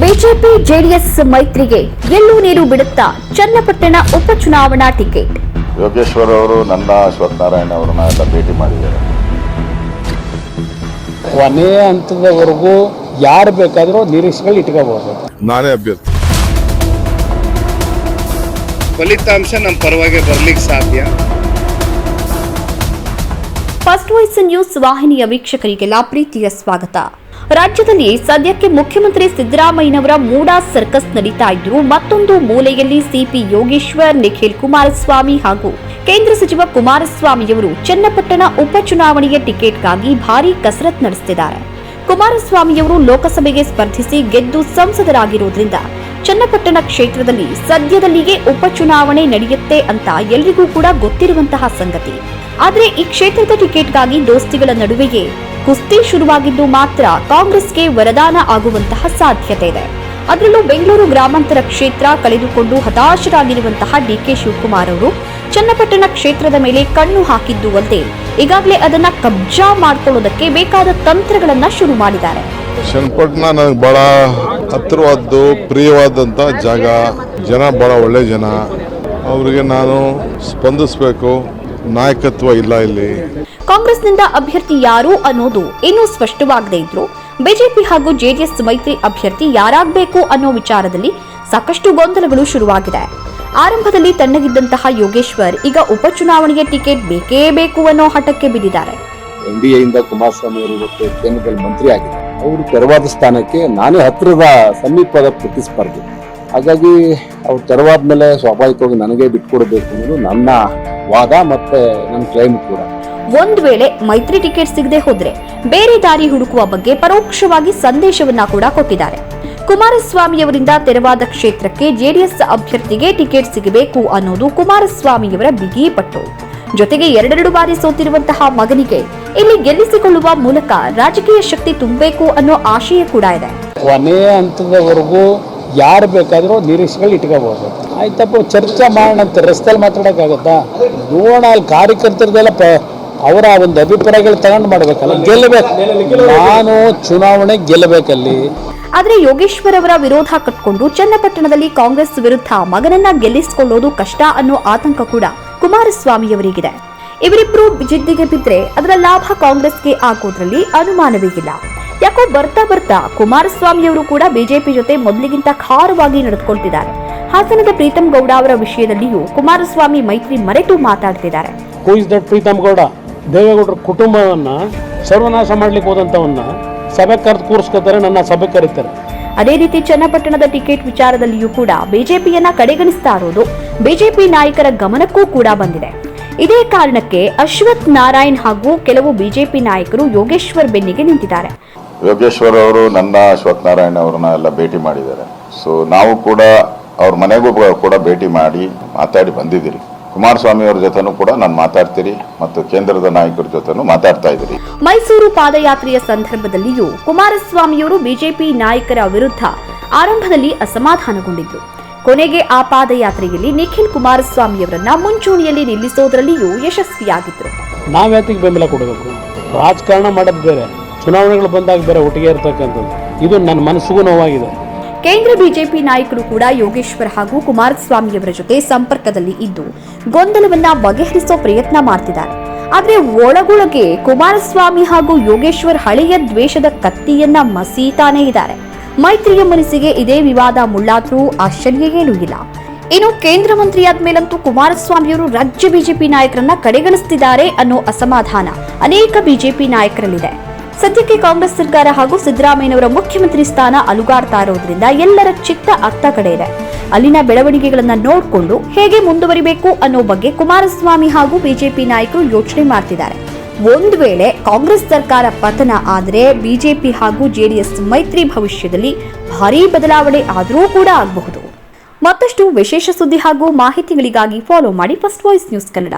BJP JDS ಮೈತ್ರಿಗೆ ಎಲ್ಲೂ ನೀರು ಬಿಡುತ್ತಾ ಚನ್ನಪಟ್ಟಣ ಉಪಚುನಾವಣಾ ಟಿಕೆಟ್. ಯೋಗೇಶ್ವರ್ ಅವರು ನನ್ನ ಅಶ್ವತ್ಥನಾರಾಯಣ ಅವರನ್ನ ಎಲ್ಲ ಭೇಟಿ ಮಾಡಿದ್ದಾರೆ ಕೊನೆಯ ಹಂತದವರೆಗೂ ಯಾರು ಬೇಕಾದರೂ ನಿರೀಕ್ಷೆಗಳು ಇಟ್ಕೋಬಹುದು ನಾನೇ ಅಭ್ಯರ್ಥಿ. ಫಲಿತಾಂಶ ನಮ್ಮ ಪರವಾಗಿ ಬರ್ಲಿಕ್ಕೆ ಸಾಧ್ಯ. ಫಸ್ಟ್ ವಾಯ್ಸ್ ನ್ಯೂಸ್ ವಾಹಿನಿಯ ವೀಕ್ಷಕರಿಗೆಲ್ಲ ಪ್ರೀತಿಯ ಸ್ವಾಗತ. ರಾಜ್ಯದಲ್ಲಿ ಸದ್ಯಕ್ಕೆ ಮುಖ್ಯಮಂತ್ರಿ ಸಿದ್ದರಾಮಯ್ಯನವರ ಮೂಡಾ ಸರ್ಕಸ್ ನಡೀತಾ ಇದ್ರು ಮತ್ತೊಂದು ಮೂಲೆಯಲ್ಲಿ ಸಿಪಿ ಯೋಗೇಶ್ವರ್, ನಿಖಿಲ್ ಕುಮಾರಸ್ವಾಮಿ ಹಾಗೂ ಕೇಂದ್ರ ಸಚಿವ ಕುಮಾರಸ್ವಾಮಿಯವರು ಚನ್ನಪಟ್ಟಣ ಉಪಚುನಾವಣೆಯ ಟಿಕೆಟ್ಗಾಗಿ ಭಾರೀ ಕಸರತ್ ನಡೆಸುತ್ತಿದ್ದಾರೆ. ಕುಮಾರಸ್ವಾಮಿಯವರು ಲೋಕಸಭೆಗೆ ಸ್ಪರ್ಧಿಸಿ ಗೆದ್ದು ಸಂಸದರಾಗಿರುವುದರಿಂದ ಚನ್ನಪಟ್ಟಣ ಕ್ಷೇತ್ರದಲ್ಲಿ ಸದ್ಯದಲ್ಲಿಯೇ ಉಪಚುನಾವಣೆ ನಡೆಯುತ್ತೆ ಅಂತ ಎಲ್ರಿಗೂ ಕೂಡ ಗೊತ್ತಿರುವಂತಹ ಸಂಗತಿ. ಆದರೆ ಈ ಕ್ಷೇತ್ರದ ಟಿಕೆಟ್ಗಾಗಿ ದೋಸ್ತಿಗಳ ನಡುವೆಯೇ ಕುಸ್ತಿ ಶುರುವಾಗಿದ್ದು ಮಾತ್ರ ಕಾಂಗ್ರೆಸ್ಗೆ ವರದಾನ ಆಗುವಂತಹ ಸಾಧ್ಯತೆ ಇದೆ. ಅದರಲ್ಲೂ ಬೆಂಗಳೂರು ಗ್ರಾಮಾಂತರ ಕ್ಷೇತ್ರ ಕಳೆದುಕೊಂಡು ಹತಾಶರಾಗಿರುವಂತಹ ಡಿಕೆ ಶಿವಕುಮಾರ್ ಅವರು ಚನ್ನಪಟ್ಟಣ ಕ್ಷೇತ್ರದ ಮೇಲೆ ಕಣ್ಣು ಹಾಕಿದ್ದು ಅಲ್ಲದೆ ಈಗಾಗಲೇ ಅದನ್ನ ಕಬ್ಜಾ ಮಾಡ್ಕೊಳ್ಳೋದಕ್ಕೆ ಬೇಕಾದ ತಂತ್ರಗಳನ್ನ ಶುರು ಮಾಡಿದ್ದಾರೆ. ಚನ್ನಪಟ್ಟಣ ನನಗೆ ಭಾಳ ಹತ್ತಿರವಾದ್ದು ಪ್ರಿಯವಾದಂಥ ಜಾಗ. ಜನ ಭಾಳ ಒಳ್ಳೆ ಜನ. ಅವರಿಗೆ ನಾನು ಸ್ಪಂದಿಸಬೇಕು. ನಾಯಕತ್ವ ಇಲ್ಲ ಇಲ್ಲಿ. ಕಾಂಗ್ರೆಸ್ನಿಂದ ಅಭ್ಯರ್ಥಿ ಯಾರು ಅನ್ನೋದು ಇನ್ನೂ ಸ್ಪಷ್ಟವಾಗದೇ ಇದ್ರು. ಬಿಜೆಪಿ ಹಾಗೂ ಜೆಡಿಎಸ್ ಮೈತ್ರಿ ಅಭ್ಯರ್ಥಿ ಯಾರಾಗಬೇಕು ಅನ್ನೋ ವಿಚಾರದಲ್ಲಿ ಸಾಕಷ್ಟು ಗೊಂದಲಗಳು ಶುರುವಾಗಿದೆ. ಆರಂಭದಲ್ಲಿ ತಣ್ಣಗಿದ್ದಂತಹ ಯೋಗೇಶ್ವರ್ ಈಗ ಉಪಚುನಾವಣೆಗೆ ಟಿಕೆಟ್ ಬೇಕೇ ಬೇಕು ಅನ್ನೋ ಹಠಕ್ಕೆ ಬಿದ್ದಿದ್ದಾರೆ. ಎನ್ ಡಿ ಎಯಿಂದ ಕುಮಾರಸ್ವಾಮಿ ಅವರು ಇವತ್ತು ಕೇಂದ್ರದಲ್ಲಿ ಮಂತ್ರಿ ಆಗಿದ್ದಾರೆ ಅವರು ತೆರವಾದ ಸ್ಥಾನಕ್ಕೆ ನಾನೇ ಹತ್ತಿರದ ಸಮೀಪದ ಪ್ರತಿಸ್ಪರ್ಧಿ. ಹಾಗಾಗಿ ಅವ್ರು ತೆರವಾದ ಮೇಲೆ ಸ್ವಾಭಾವಿಕವಾಗಿ ನನಗೆ ಬಿಟ್ಕೊಡ್ಬೇಕು ಅನ್ನೋದು ನನ್ನ ವಾದ ಮತ್ತೆ ನನ್ನ ಕ್ಲೈಮ್ ಕೂಡ. ಒಂದ್ ವೇಳೆ ಮೈತ್ರಿ ಟಿಕೆಟ್ ಸಿಗದೆ ಹೋದ್ರೆ ಬೇರೆ ದಾರಿ ಹುಡುಕುವ ಬಗ್ಗೆ ಪರೋಕ್ಷವಾಗಿ ಸಂದೇಶವನ್ನ ಕೂಡ ಕೊಟ್ಟಿದ್ದಾರೆ. ಕುಮಾರಸ್ವಾಮಿಯವರಿಂದ ತೆರವಾದ ಕ್ಷೇತ್ರಕ್ಕೆ ಜೆಡಿಎಸ್ ಅಭ್ಯರ್ಥಿಗೆ ಟಿಕೆಟ್ ಸಿಗಬೇಕು ಅನ್ನೋದು ಕುಮಾರಸ್ವಾಮಿಯವರ ಬಿಗಿ ಪಟ್ಟು ಜೊತೆಗೆ ಎರಡೆರಡು ಬಾರಿ ಸೋತಿರುವಂತಹ ಮಗನಿಗೆ ಇಲ್ಲಿ ಗೆಲ್ಲಿಸಿಕೊಳ್ಳುವ ಮೂಲಕ ರಾಜಕೀಯ ಶಕ್ತಿ ತುಂಬಬೇಕು ಅನ್ನೋ ಆಶಯ ಕೂಡ ಇದೆ. ಕೊನೆಯ ಹಂತದವರೆಗೂ ಯಾರು ಬೇಕಾದರೂ ನಿರೀಕ್ಷೆಗಳು ಇಟ್ಕೋಬಹುದು ಆಯ್ತಪ್ಪ ಚರ್ಚೆ ಮಾಡೋಣ ಅಂತ ರಸ್ತೆಯಲ್ಲಿ ಮಾತಾಡೋಕ್ಕಾಗುತ್ತಾ? ನೋಡೋಣ ಅಲ್ಲಿ ಕಾರ್ಯಕರ್ತರದೆಲ್ಲ ಪ ಅವರ ಒಂದು ಅಭಿಪ್ರಾಯಗಳು ತಗೊಂಡು ಮಾಡಬೇಕಲ್ಲ ಗೆಲ್ಲಬೇಕು. ನಾನು ಚುನಾವಣೆ ಗೆಲ್ಲಬೇಕಲ್ಲಿ. ಆದ್ರೆ ಯೋಗೇಶ್ವರ್ ಅವರ ವಿರೋಧ ಕಟ್ಕೊಂಡು ಚನ್ನಪಟ್ಟಣದಲ್ಲಿ ಕಾಂಗ್ರೆಸ್ ವಿರುದ್ಧ ಮಗನನ್ನ ಗೆಲ್ಲಿಸಿಕೊಳ್ಳೋದು ಕಷ್ಟ ಅನ್ನೋ ಆತಂಕ ಕೂಡ. ಕುಮಾರಸ್ವಾಮಿಯವರಿಗಿದೆ. ಇವರಿಬ್ರು ಜಿದ್ದಿಗೆ ಬಿದ್ರೆ ಅದರ ಲಾಭ ಕಾಂಗ್ರೆಸ್ಗೆ ಆಗೋದ್ರಲ್ಲಿ ಅನುಮಾನವೇ ಇಲ್ಲ. ಯಾಕೋ ಬರ್ತಾ ಬರ್ತಾ ಕುಮಾರಸ್ವಾಮಿಯವರು ಕೂಡ ಬಿಜೆಪಿ ಜೊತೆ ಮೊದಲಿಗಿಂತ ಖಾರವಾಗಿ ನಡೆದುಕೊಳ್ತಿದ್ದಾರೆ. ಹಾಸನದ ಪ್ರೀತಂ ಗೌಡ ಅವರ ವಿಷಯದಲ್ಲಿಯೂ ಕುಮಾರಸ್ವಾಮಿ ಮೈತ್ರಿ ಮರೆತು ಮಾತಾಡ್ತಿದ್ದಾರೆ. ಪ್ರೀತಮ್ ಗೌಡ? ದೇವೇಗೌಡರ ಕುಟುಂಬವನ್ನ ಸರ್ವನಾಶ ಮಾಡ್ಲಿಕ್ಕೆ ಹೋದಂತವನ್ನ ಸಭೆ ಕರೆದು ಕೂರಿಸ್ಕೋತಾರೆ, ನನ್ನ ಸಭೆ ಕರೀತಾರೆ. ಅದೇ ರೀತಿ ಚನ್ನಪಟ್ಟಣದ ಟಿಕೆಟ್ ವಿಚಾರದಲ್ಲಿಯೂ ಕೂಡ ಬಿಜೆಪಿಯನ್ನ ಕಡೆಗಣಿಸ್ತಾ ಇರೋದು ಬಿಜೆಪಿ ನಾಯಕರ ಗಮನಕ್ಕೂ ಕೂಡ ಬಂದಿದೆ. ಇದೇ ಕಾರಣಕ್ಕೆ ಅಶ್ವಥ್ ನಾರಾಯಣ್ ಹಾಗೂ ಕೆಲವು ಬಿಜೆಪಿ ನಾಯಕರು ಯೋಗೇಶ್ವರ್ ಬೆನ್ನಿಗೆ ನಿಂತಿದ್ದಾರೆ. ಯೋಗೇಶ್ವರ್ ಅವರು, ನನ್ನ ಅಶ್ವತ್ಥನಾರಾಯಣ ಅವರನ್ನ ಎಲ್ಲ ಭೇಟಿ ಮಾಡಿದ್ದಾರೆ. ಸೊ ನಾವು ಕೂಡ ಅವ್ರ ಮನೆಗೂ ಕೂಡ ಭೇಟಿ ಮಾಡಿ ಮಾತಾಡಿ ಬಂದಿದ್ದೀರಿ. ಕುಮಾರಸ್ವಾಮಿ ಅವರ ಜೊತೆನೂ ಕೂಡ ನಾನು ಮಾತಾಡ್ತೀರಿ ಮತ್ತು ಕೇಂದ್ರದ ನಾಯಕರ ಜೊತೆನೂ ಮಾತಾಡ್ತಾ ಇದ್ದೀರಿ ಮೈಸೂರು ಪಾದಯಾತ್ರೆಯ ಸಂದರ್ಭದಲ್ಲಿಯೂ ಕುಮಾರಸ್ವಾಮಿಯವರು ಬಿಜೆಪಿ ನಾಯಕರ ವಿರುದ್ಧ ಆರಂಭದಲ್ಲಿ ಅಸಮಾಧಾನಗೊಂಡಿದ್ರು. ಕೊನೆಗೆ ಆ ಪಾದಯಾತ್ರೆಯಲ್ಲಿ ನಿಖಿಲ್ ಕುಮಾರಸ್ವಾಮಿಯವರನ್ನ ಮುಂಚೂಣಿಯಲ್ಲಿ ನಿಲ್ಲಿಸೋದ್ರಲ್ಲಿಯೂ ಯಶಸ್ವಿಯಾಗಿದ್ರು. ನಾವ್ಯಾತಿಗೆ ಬೆಂಬಲ ಕೊಡಬೇಕು. ರಾಜಕಾರಣ ಮಾಡೋದು ಬೇರೆ ಚುನಾವಣೆಗಳು ಬಂದಾಗ ಬೇರೆ ಒಟ್ಟಿಗೆ ಇರ್ತಕ್ಕಂಥದ್ದು. ಇದು ನನ್ನ ಮನಸ್ಸಿಗೂ ನೋವಾಗಿದೆ. ಕೇಂದ್ರ ಬಿಜೆಪಿ ನಾಯಕರು ಕೂಡ ಯೋಗೇಶ್ವರ್ ಹಾಗೂ ಕುಮಾರಸ್ವಾಮಿಯವರ ಜೊತೆ ಸಂಪರ್ಕದಲ್ಲಿ ಇದ್ದು, ಗೊಂದಲವನ್ನ ಬಗೆಹರಿಸೋ ಪ್ರಯತ್ನ ಮಾಡ್ತಿದ್ದಾರೆ. ಆದರೆ ಒಳಗೊಳಗೆ ಕುಮಾರಸ್ವಾಮಿ ಹಾಗೂ ಯೋಗೇಶ್ವರ್ ಹಳೆಯ ದ್ವೇಷದ ಕತ್ತಿಯನ್ನ ಮಸೀತಾನೇ ಇದ್ದಾರೆ. ಮೈತ್ರಿಯ ಮನಸ್ಸಿಗೆ ಇದೇ ವಿವಾದ ಮುಳ್ಳಾದ್ರೂ ಆಶ್ಚರ್ಯ ಏನೂ ಇಲ್ಲ. ಇನ್ನು ಕೇಂದ್ರ ಮಂತ್ರಿಯಾದ ಮೇಲಂತೂ ಕುಮಾರಸ್ವಾಮಿಯವರು ರಾಜ್ಯ ಬಿಜೆಪಿ ನಾಯಕರನ್ನ ಕಡೆಗಣಿಸ್ತಿದ್ದಾರೆ ಅನ್ನೋ ಅಸಮಾಧಾನ ಅನೇಕ ಬಿಜೆಪಿ ನಾಯಕರಲ್ಲಿದೆ. ಸದ್ಯಕ್ಕೆ ಕಾಂಗ್ರೆಸ್ ಸರ್ಕಾರ ಹಾಗೂ ಸಿದ್ದರಾಮಯ್ಯನವರ ಮುಖ್ಯಮಂತ್ರಿ ಸ್ಥಾನ ಅಲುಗಾಡ್ತಾ ಇರೋದ್ರಿಂದ ಎಲ್ಲರ ಚಿತ್ತ ಅತ್ತ ಕಡೆ ಇದೆ. ಅಲ್ಲಿನ ಬೆಳವಣಿಗೆಗಳನ್ನ ನೋಡಿಕೊಂಡು ಹೇಗೆ ಮುಂದುವರಿಬೇಕು ಅನ್ನೋ ಬಗ್ಗೆ ಕುಮಾರಸ್ವಾಮಿ ಹಾಗೂ ಬಿಜೆಪಿ ನಾಯಕರು ಯೋಚನೆ ಮಾಡ್ತಿದ್ದಾರೆ. ಒಂದು ವೇಳೆ ಕಾಂಗ್ರೆಸ್ ಸರ್ಕಾರ ಪತನ ಆದರೆ ಬಿಜೆಪಿ ಹಾಗೂ ಜೆಡಿಎಸ್ ಮೈತ್ರಿ ಭವಿಷ್ಯದಲ್ಲಿ ಭಾರೀ ಬದಲಾವಣೆ ಆದರೂ ಕೂಡ ಆಗಬಹುದು. ಮತ್ತಷ್ಟು ವಿಶೇಷ ಸುದ್ದಿ ಹಾಗೂ ಮಾಹಿತಿಗಳಿಗಾಗಿ ಫಾಲೋ ಮಾಡಿ ಫಸ್ಟ್ ವಾಯ್ಸ್ ನ್ಯೂಸ್ ಕನ್ನಡ